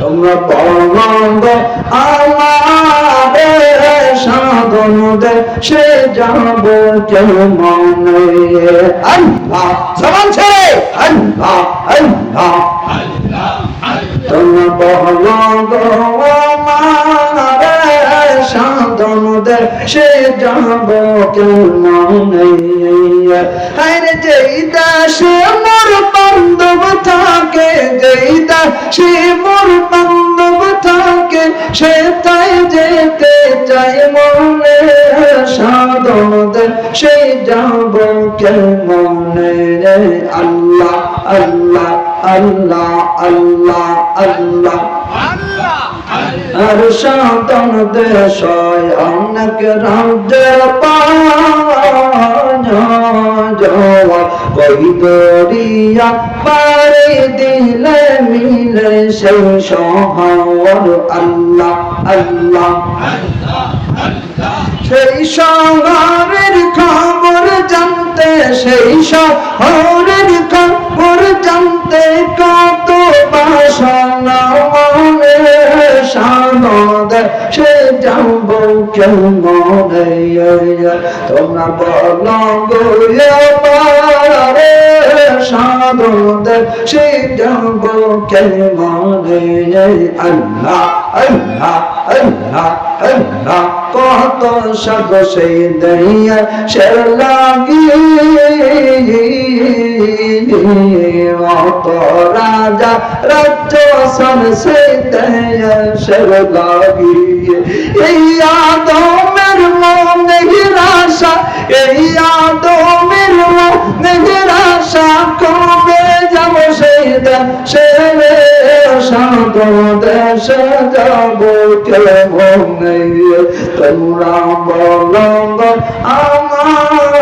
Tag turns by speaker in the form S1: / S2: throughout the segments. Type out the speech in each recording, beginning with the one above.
S1: তোমরা বলন্দ আমাদের সাধন দেশে যাব কেউ মনে। আল্লাহ, সমান ছেড়ে। আল্লাহ আল্লাহ। তোমরা বলন্দ আমাদের সাধন দেশে যাব কেউ মনে। আরে যেই দাসে, মোর দাসে মোর বান্ধব থাকে সে তাই যেতে চাই মনে। সাধন সেই যাব কে মনে রে? আল্লাহ আল্লাহ আল্লাহ আল্লাহ আল্লাহ। আর সাধন দেশ অনেক রাজ্যের পাওয়া কই দরিয়া পারে দিলে মিলে সেই সহার আল্লাহ আল্লাহ। সেই শহরের খবর জানতে, সেই শহরের খবর জানতে কত বাসনা সে যাব জন্ম নেইয়া তোমরা বলো গোয়া পারে সাধুদ সিদ্ধব কে মনে আল্লাহ আল্লাহ আল্লাহ আল্লাহ কত সাধ সে দইয়া সে লাগি অতরা রাজ্য সন সেই দইয়া সে লাগি এই আদমের মনে হিরাশা এই আদমের মনে হিরাশা কবে যাব সেই দেশে? সাধ দেশে যাব কেমন তোমরা বল আমার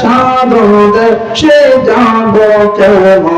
S1: সাধ দেশে যাব কেমন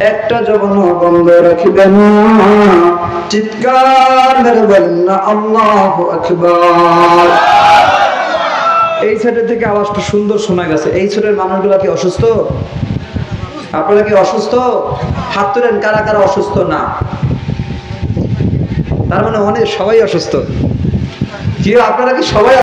S1: একটা জবান বন্ধ চিৎকার মেরে বলেন না। আল্লাহু এই সাইডের থেকে আওয়াজটা সুন্দর শোনা গেছে। এই সাইডের মানুষগুলা কি অসুস্থ? আপনারা কি অসুস্থ? হাত তুলেন, কারা কারা অসুস্থ? না। তার মানে অনেক সবাই অসুস্থ। কি আপনারা কি সবাই